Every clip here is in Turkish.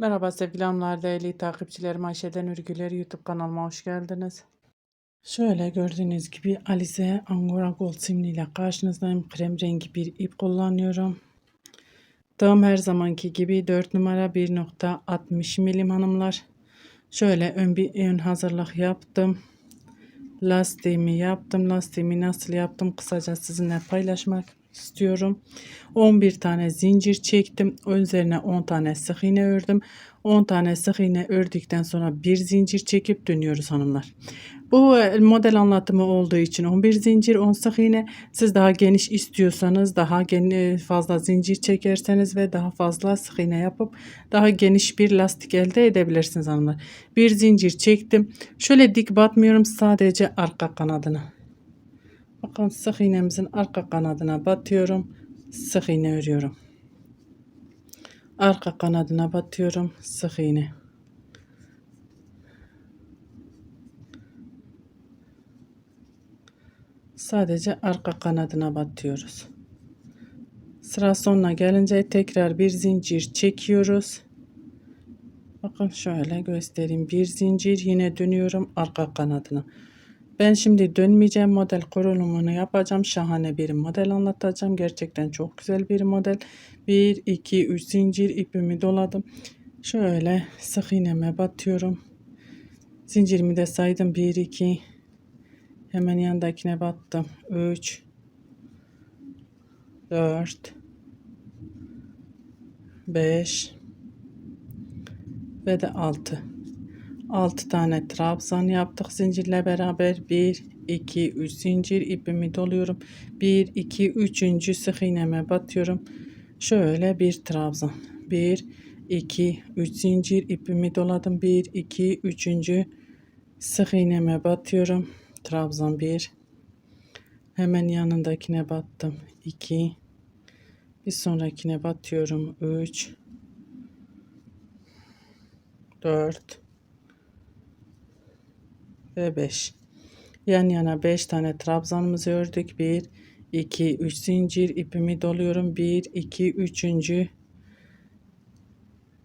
Merhaba sevgili değerli takipçilerim Ayşe'den Örgüleri YouTube kanalıma hoş geldiniz. Şöyle gördüğünüz gibi Alize Angora Gold simliyle karşınızdayım. Krem rengi bir ip kullanıyorum. Tığım her zamanki gibi 4 numara 1.60 milim hanımlar. Şöyle ön bir ön hazırlık yaptım. Lastiğimi yaptım. Lastiğimi nasıl yaptım kısaca sizinle paylaşmak istiyorum. 11 tane zincir çektim. Üzerine 10 tane sık iğne ördüm. 10 tane sık iğne ördükten sonra bir zincir çekip dönüyoruz hanımlar. Bu e, model anlatımı olduğu için 11 zincir 10 sık iğne siz daha geniş istiyorsanız daha geniş fazla zincir çekerseniz ve daha fazla sık iğne yapıp daha geniş bir lastik elde edebilirsiniz hanımlar. Bir zincir çektim. Şöyle dik batmıyorum sadece arka kanadına. Bakın sık iğnemizin arka kanadına batıyorum. Sık iğne örüyorum. Arka kanadına batıyorum. Sık iğne. Sadece arka kanadına batıyoruz. Sıra sonuna gelince tekrar bir zincir çekiyoruz. Bakın şöyle göstereyim. Bir zincir yine dönüyorum arka kanadına. Ben şimdi dönmeyeceğim model kurulumunu yapacağım. Şahane bir model anlatacağım. Gerçekten çok güzel bir model. 1, 2, 3 zincir ipimi doladım. Şöyle sık iğneme batıyorum. Zincirimi de saydım. 1, 2, hemen yandakine battım. 3, 4, 5 ve de 6. 6 tane trabzan yaptık zincirle beraber. 1 2 3 zincir ipimi doluyorum. 1 2 3. sık iğneme batıyorum. Şöyle bir trabzan. 1 2 3 zincir ipimi doladım. 1 2 3. sık iğneme batıyorum. Trabzan 1 hemen yanındakine battım. 2 bir sonrakine batıyorum. 3 4 ve 5. Yan yana 5 tane trabzanımızı ördük. 1, 2, 3 zincir ipimi doluyorum. 1, 2, 3.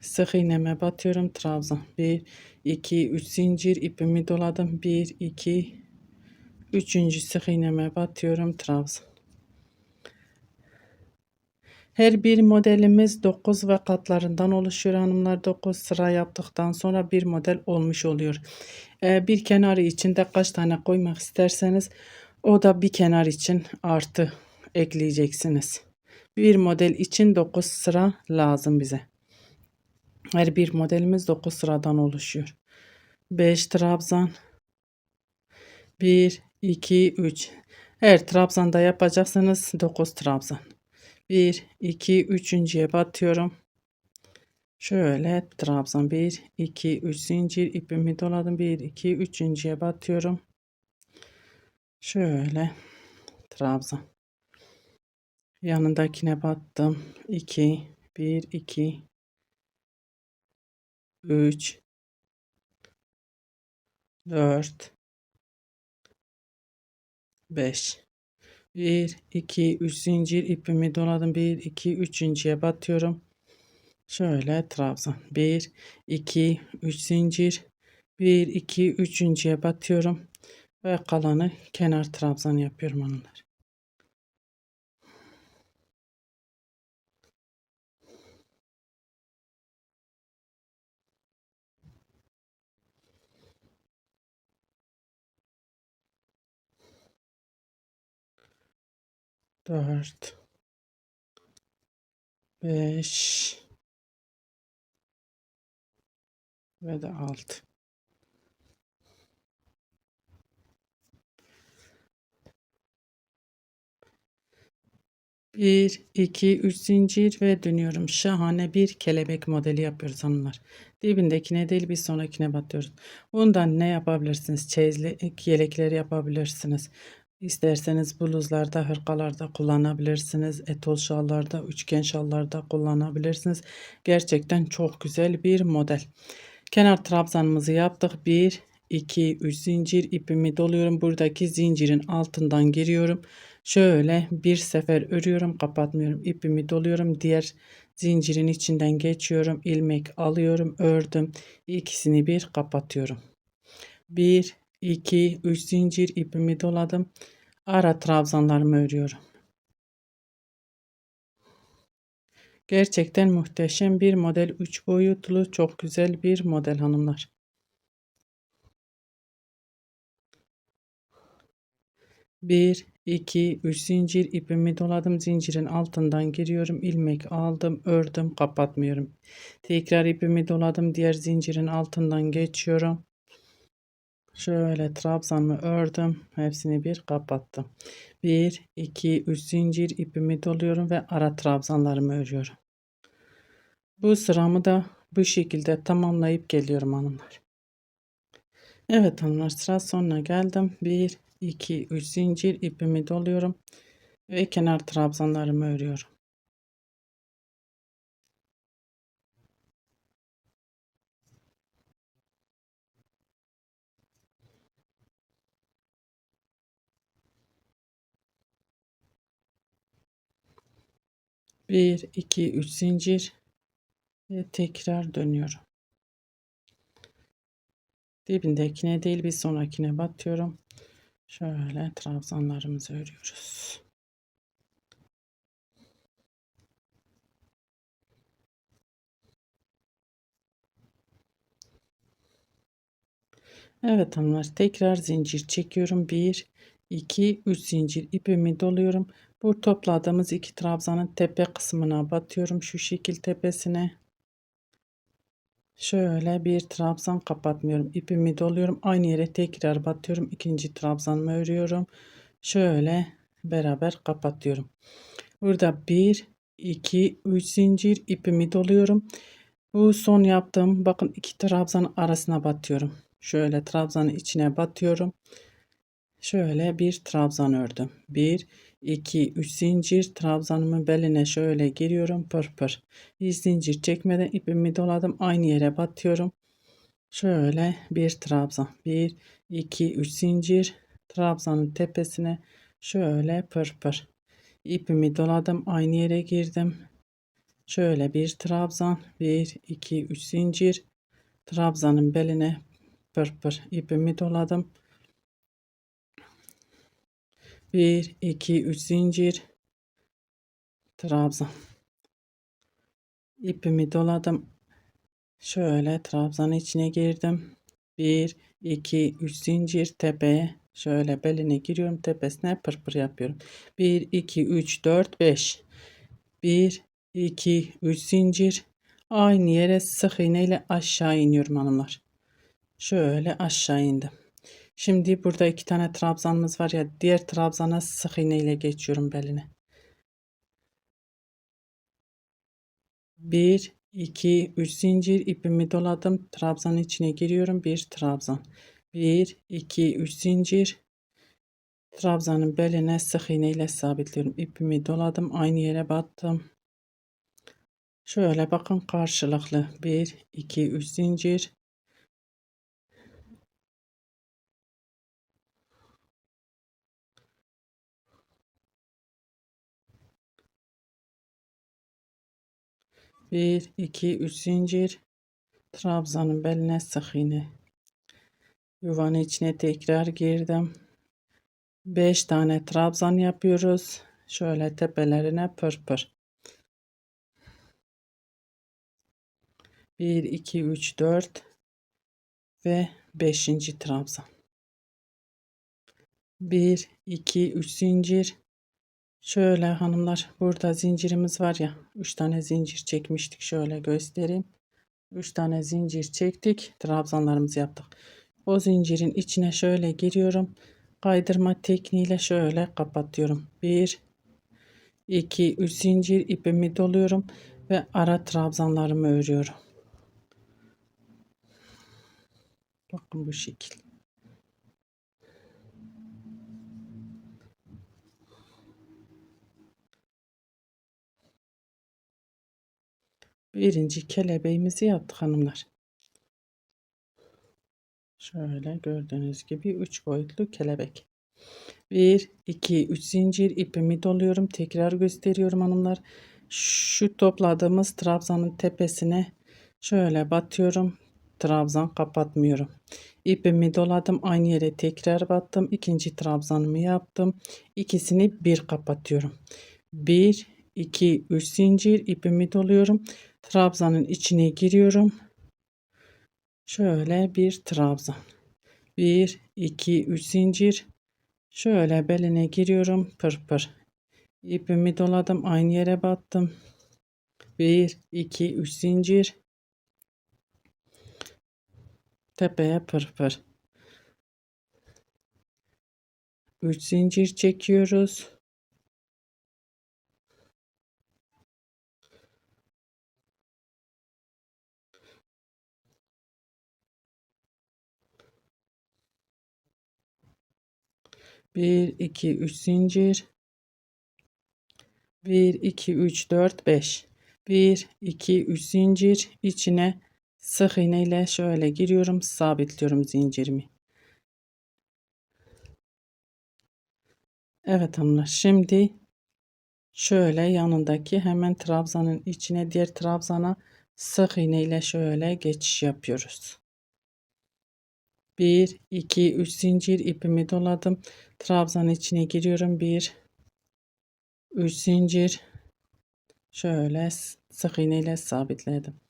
Sık iğneme batıyorum. Trabzan. 1, 2, 3 zincir ipimi doladım. 1, 2, 3. sık iğneme batıyorum. Trabzan. Her bir modelimiz 9 ve katlarından oluşuyor hanımlar. 9 sıra yaptıktan sonra bir model olmuş oluyor. Ee, bir kenarı için de kaç tane koymak isterseniz o da bir kenar için artı ekleyeceksiniz. Bir model için 9 sıra lazım bize. Her bir modelimiz 9 sıradan oluşuyor. 5 trabzan 1 2 3 her trabzanda yapacaksınız 9 trabzan 1 2 3.'ye batıyorum. Şöyle trabzan 1 2 3 zincir ipimi doladım. 1 2 3.'ye batıyorum. Şöyle trabzan. Yanındakine battım. 2 1 2 3 4 5 1 2 3 zincir ipimi doladım 1 2 3.'ye batıyorum şöyle trabzan 1 2 3 zincir 1 2 3.'ye batıyorum ve kalanı kenar trabzan yapıyorum onlar dört beş ve de altı. Bir, iki, üç zincir ve dönüyorum. Şahane bir kelebek modeli yapıyoruz hanımlar. Dibindekine değil bir sonrakine batıyoruz. Bundan ne yapabilirsiniz? Çeyizlik yelekleri yapabilirsiniz. İsterseniz bluzlarda, hırkalarda kullanabilirsiniz. Etol şallarda, üçgen şallarda kullanabilirsiniz. Gerçekten çok güzel bir model. Kenar trabzanımızı yaptık. 1, 2, 3 zincir ipimi doluyorum. Buradaki zincirin altından giriyorum. Şöyle bir sefer örüyorum, kapatmıyorum. İpimi doluyorum. Diğer Zincirin içinden geçiyorum. ilmek alıyorum. Ördüm. İkisini bir kapatıyorum. 1, 2, 3 zincir ipimi doladım. Ara trabzanlarımı örüyorum. Gerçekten muhteşem bir model. 3 boyutlu çok güzel bir model hanımlar. Bir, iki, üç zincir ipimi doladım. Zincirin altından giriyorum. ilmek aldım, ördüm, kapatmıyorum. Tekrar ipimi doladım. Diğer zincirin altından geçiyorum. Şöyle trabzanımı ördüm. Hepsini bir kapattım. 1, 2, 3 zincir ipimi doluyorum ve ara trabzanlarımı örüyorum. Bu sıramı da bu şekilde tamamlayıp geliyorum hanımlar. Evet hanımlar sıra sonuna geldim. 1, 2, 3 zincir ipimi doluyorum ve kenar trabzanlarımı örüyorum. Bir, iki, üç zincir ve tekrar dönüyorum. Dibindekine değil bir sonrakine batıyorum. Şöyle trabzanlarımızı örüyoruz. Evet hanımlar tekrar zincir çekiyorum. 1 2 3 zincir ipimi doluyorum. Bu topladığımız iki trabzanın tepe kısmına batıyorum şu şekil tepesine. Şöyle bir trabzan kapatmıyorum. ipimi doluyorum. Aynı yere tekrar batıyorum. ikinci trabzanımı örüyorum. Şöyle beraber kapatıyorum. Burada 1 2 3 zincir ipimi doluyorum. Bu son yaptığım bakın iki trabzanın arasına batıyorum. Şöyle trabzanın içine batıyorum. Şöyle bir trabzan ördüm. 1 2 3 zincir trabzanımın beline şöyle giriyorum pır pır. Bir zincir çekmeden ipimi doladım. Aynı yere batıyorum. Şöyle bir trabzan. 1 2 3 zincir trabzanın tepesine şöyle pır pır. İpimi doladım. Aynı yere girdim. Şöyle bir trabzan. 1 2 3 zincir trabzanın beline pır pır ipimi doladım. 1 2 3 zincir. Trabzan ipimi doladım. Şöyle trabzanın içine girdim. 1 2 3 zincir tepeye. Şöyle beline giriyorum tepesine pırpır yapıyorum. 1 2 3 4 5 1 2 3 zincir. Aynı yere sık iğne ile aşağı iniyorum hanımlar. Şöyle aşağı indim Şimdi burada iki tane trabzanımız var ya diğer trabzana sık iğne ile geçiyorum beline. 1 2 3 zincir ipimi doladım. Trabzanın içine giriyorum. Bir trabzan. 1 2 3 zincir trabzanın beline sık iğne ile sabitliyorum. İpimi doladım. Aynı yere battım. Şöyle bakın karşılıklı 1 2 3 zincir Bir, iki, üç zincir. Trabzanın beline sık iğne. Yuvanın içine tekrar girdim. Beş tane trabzan yapıyoruz. Şöyle tepelerine pırpır. Bir, iki, üç, dört ve beşinci trabzan. Bir, iki, üç zincir Şöyle hanımlar burada zincirimiz var ya 3 tane zincir çekmiştik şöyle göstereyim. 3 tane zincir çektik trabzanlarımızı yaptık. O zincirin içine şöyle giriyorum. Kaydırma tekniğiyle şöyle kapatıyorum. 1 2 3 zincir ipimi doluyorum ve ara trabzanlarımı örüyorum. Bakın bu şekil. Birinci kelebeğimizi yaptık hanımlar. Şöyle gördüğünüz gibi 3 boyutlu kelebek. 1 2 3 zincir ipimi doluyorum. Tekrar gösteriyorum hanımlar. şu topladığımız trabzanın tepesine şöyle batıyorum. Trabzan kapatmıyorum. İpimi doladım. Aynı yere tekrar battım. İkinci trabzanımı yaptım. İkisini bir kapatıyorum. 1 2 3 zincir ipimi doluyorum. Trabzanın içine giriyorum. Şöyle bir trabzan. 1 2 3 zincir. Şöyle beline giriyorum. Pır pır. İpimi doladım. Aynı yere battım. 1 2 3 zincir. Tepeye pır pır. 3 zincir çekiyoruz. Bir, iki, üç zincir. Bir, iki, üç, dört, beş. Bir, iki, üç zincir. içine sık iğne ile şöyle giriyorum. Sabitliyorum zincirimi. Evet hanımlar. Şimdi şöyle yanındaki hemen trabzanın içine diğer trabzana sık iğne ile şöyle geçiş yapıyoruz. 1 2 3 zincir ipimi doladım. Trabzanın içine giriyorum. 1 3 zincir şöyle sık iğne ile sabitledim.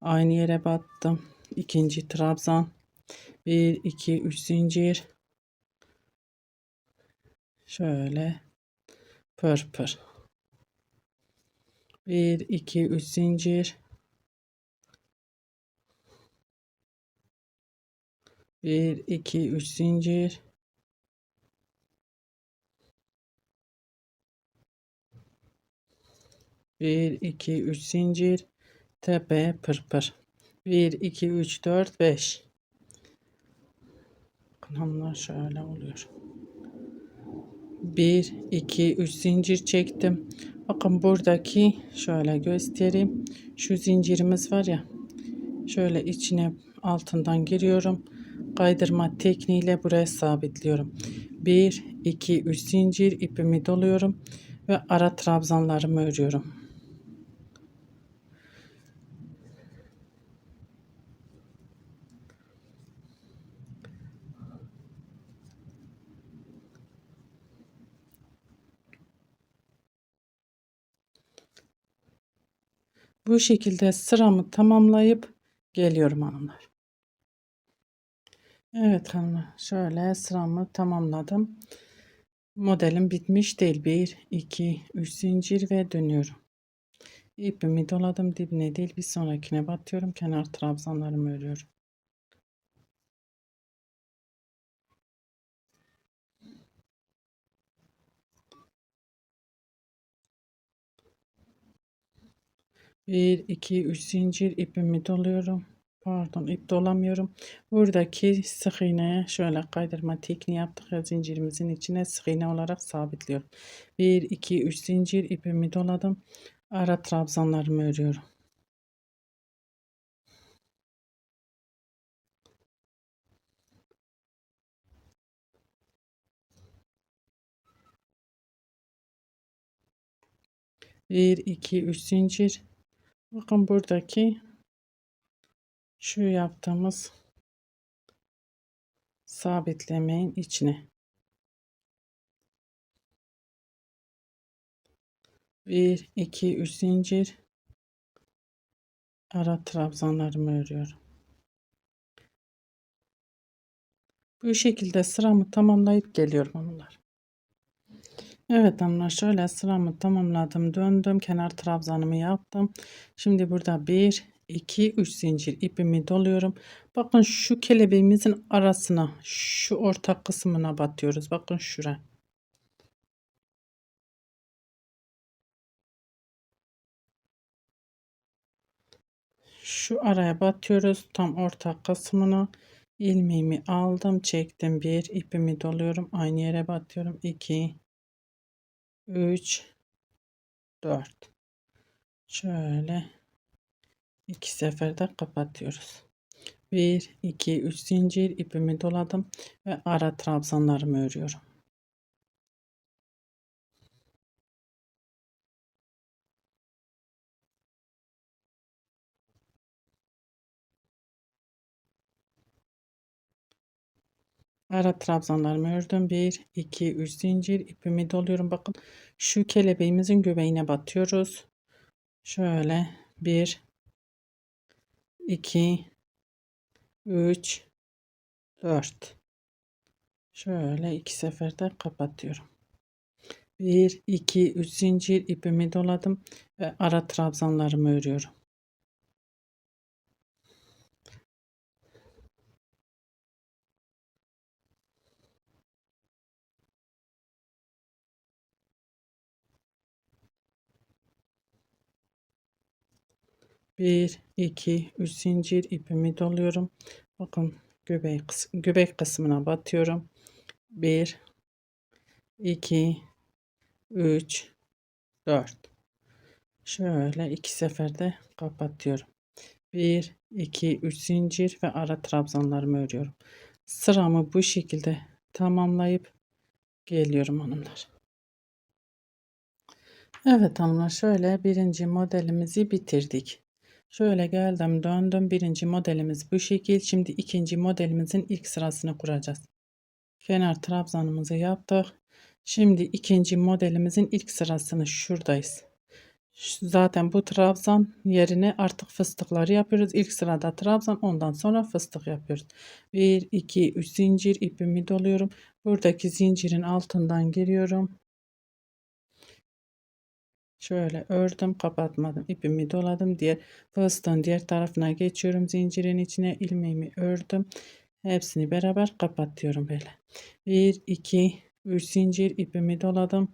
Aynı yere battım. İkinci trabzan 1 2 3 zincir şöyle pır pır 1 2 3 zincir 1 2 3 zincir. Bir iki üç zincir. Tepe pırpır bir iki üç dört beş. Kanallar şöyle oluyor. 1 2 3 zincir çektim. Bakın buradaki şöyle göstereyim. Şu zincirimiz var ya şöyle içine altından giriyorum kaydırma tekniğiyle buraya sabitliyorum 1 2 3 zincir ipimi doluyorum ve ara trabzanlarımı örüyorum Bu şekilde sıramı tamamlayıp geliyorum hanımlar. Evet hanımlar şöyle sıramı tamamladım. Modelim bitmiş değil. 1, 2, 3 zincir ve dönüyorum. İpimi doladım dibine değil bir sonrakine batıyorum. Kenar trabzanlarımı örüyorum. Bir, iki, üç zincir ipimi doluyorum. Pardon ip dolamıyorum. Buradaki sık iğneye şöyle kaydırma tekniği yaptık ya zincirimizin içine sık iğne olarak sabitliyorum. 1 2 3 zincir ipimi doladım. Ara trabzanlarımı örüyorum. Bir, iki, üç zincir. Bakın buradaki şu yaptığımız sabitlemeyin içine. Bir, iki, üç zincir ara trabzanlarımı örüyorum. Bu şekilde sıramı tamamlayıp geliyorum hanımlar. Evet hanımlar şöyle sıramı tamamladım. Döndüm. Kenar trabzanımı yaptım. Şimdi burada 1, 2, 3 zincir ipimi doluyorum. Bakın şu kelebeğimizin arasına şu orta kısmına batıyoruz. Bakın şuraya. Şu araya batıyoruz. Tam orta kısmına ilmeğimi aldım. Çektim. Bir ipimi doluyorum. Aynı yere batıyorum. 2 3 4 şöyle 2 seferde kapatıyoruz. 1 2 3 zincir ipimi doladım ve ara trabzanlarımı örüyorum. Ara trabzanlarımı ördüm. 1, 2, 3 zincir ipimi doluyorum. Bakın şu kelebeğimizin göbeğine batıyoruz. Şöyle 1, 2, 3, 4. Şöyle iki seferde kapatıyorum. 1, 2, 3 zincir ipimi doladım ve ara trabzanlarımı örüyorum. Bir, iki, üç zincir ipimi doluyorum. Bakın göbek, göbek kısmına batıyorum. Bir, iki, üç, dört. Şöyle iki seferde kapatıyorum. 1, 2, 3 zincir ve ara trabzanlarımı örüyorum. Sıramı bu şekilde tamamlayıp geliyorum hanımlar. Evet hanımlar şöyle birinci modelimizi bitirdik. Şöyle geldim döndüm. Birinci modelimiz bu şekil. Şimdi ikinci modelimizin ilk sırasını kuracağız. Kenar trabzanımızı yaptık. Şimdi ikinci modelimizin ilk sırasını şuradayız. Zaten bu trabzan yerine artık fıstıkları yapıyoruz. İlk sırada trabzan ondan sonra fıstık yapıyoruz. 1, 2, 3 zincir ipimi doluyorum. Buradaki zincirin altından giriyorum. Şöyle ördüm kapatmadım ipimi doladım diğer fıstığın diğer tarafına geçiyorum zincirin içine ilmeğimi ördüm. Hepsini beraber kapatıyorum böyle. 1 2 3 zincir ipimi doladım.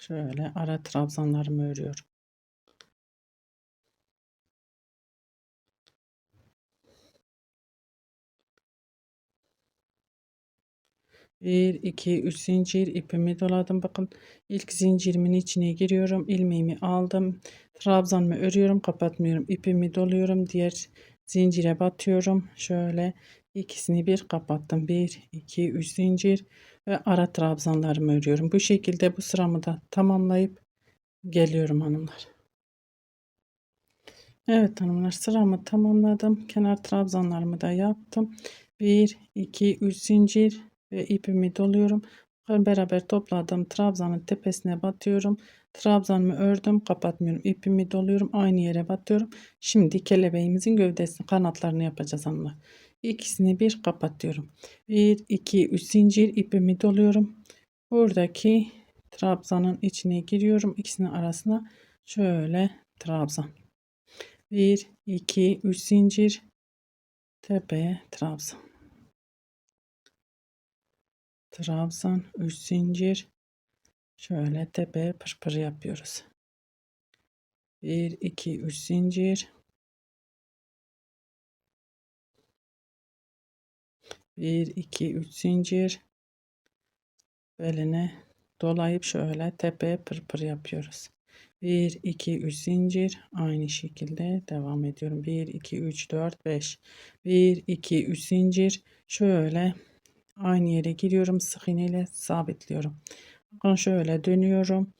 Şöyle ara trabzanlarımı örüyorum 1 2 3 zincir ipimi doladım. Bakın ilk zincirimin içine giriyorum. İlmeğimi aldım. Trabzanımı örüyorum kapatmıyorum. İpimi doluyorum. Diğer zincire batıyorum. Şöyle ikisini bir kapattım. 1 2 3 zincir ve ara trabzanlarımı örüyorum. Bu şekilde bu sıramı da tamamlayıp geliyorum hanımlar. Evet hanımlar sıramı tamamladım. Kenar trabzanlarımı da yaptım. 1 2 3 zincir ve ipimi doluyorum. Beraber topladım. Trabzanın tepesine batıyorum. Trabzanımı ördüm. Kapatmıyorum. ipimi doluyorum. Aynı yere batıyorum. Şimdi kelebeğimizin gövdesini kanatlarını yapacağız hanımlar. İkisini bir kapatıyorum. 1 2 3 zincir ipimi doluyorum. Buradaki trabzanın içine giriyorum. İkisinin arasına şöyle trabzan. 1 2 3 zincir tepeye trabzan. Trabzan 3 zincir şöyle tepe pırpır yapıyoruz. 1 2 3 zincir 1 2 3 zincir beline dolayıp şöyle tepe pırpır yapıyoruz. 1 2 3 zincir aynı şekilde devam ediyorum. 1 2 3 4 5 1 2 3 zincir şöyle Aynı yere giriyorum. Sık iğne ile sabitliyorum. Bakın şöyle dönüyorum.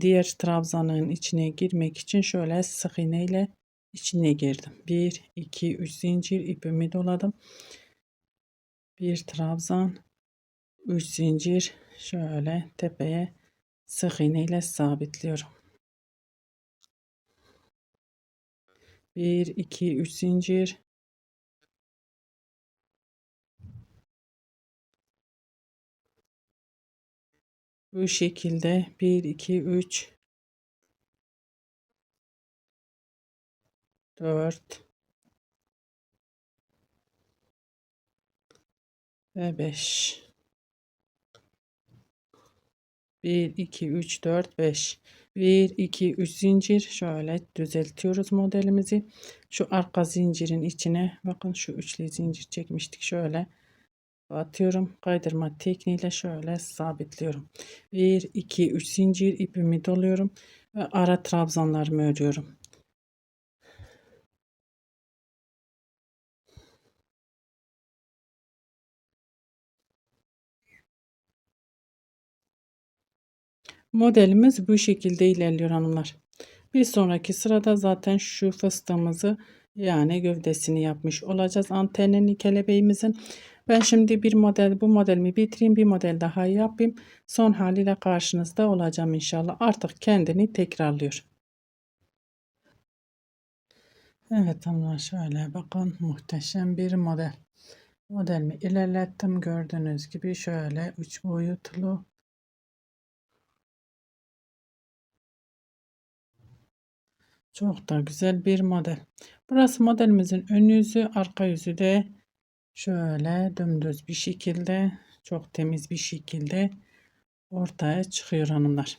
Diğer trabzanın içine girmek için şöyle sık iğne ile içine girdim. 1 2 3 zincir ipimi doladım. Bir trabzan 3 zincir şöyle tepeye sık iğne ile sabitliyorum. 1 2 3 zincir Bu şekilde. 1 2 3 4 ve 5 1 2 3 4 5 1 2 3 zincir. Şöyle düzeltiyoruz modelimizi. Şu arka zincirin içine bakın şu üçlü zincir çekmiştik. Şöyle batıyorum. Kaydırma tekniğiyle şöyle sabitliyorum. 1 2 3 zincir ipimi doluyorum ve ara trabzanlarımı örüyorum. Modelimiz bu şekilde ilerliyor hanımlar. Bir sonraki sırada zaten şu fıstığımızı Yani gövdesini yapmış olacağız antenini kelebeğimizin. Ben şimdi bir model bu modelimi bitireyim bir model daha yapayım. Son haliyle karşınızda olacağım inşallah. Artık kendini tekrarlıyor. Evet hanımlar şöyle bakın muhteşem bir model. Modelimi ilerlettim gördüğünüz gibi şöyle üç boyutlu. Çok da güzel bir model. Burası modelimizin ön yüzü, arka yüzü de şöyle dümdüz bir şekilde, çok temiz bir şekilde ortaya çıkıyor hanımlar.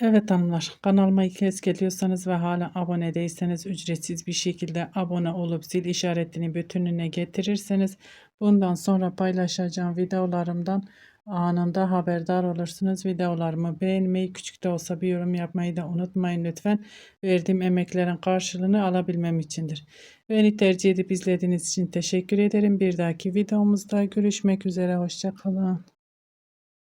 Evet hanımlar kanalıma ilk kez geliyorsanız ve hala abone değilseniz ücretsiz bir şekilde abone olup zil işaretini bütününe getirirseniz bundan sonra paylaşacağım videolarımdan anında haberdar olursunuz. Videolarımı beğenmeyi küçük de olsa bir yorum yapmayı da unutmayın lütfen. Verdiğim emeklerin karşılığını alabilmem içindir. Beni tercih edip izlediğiniz için teşekkür ederim. Bir dahaki videomuzda görüşmek üzere. Hoşçakalın.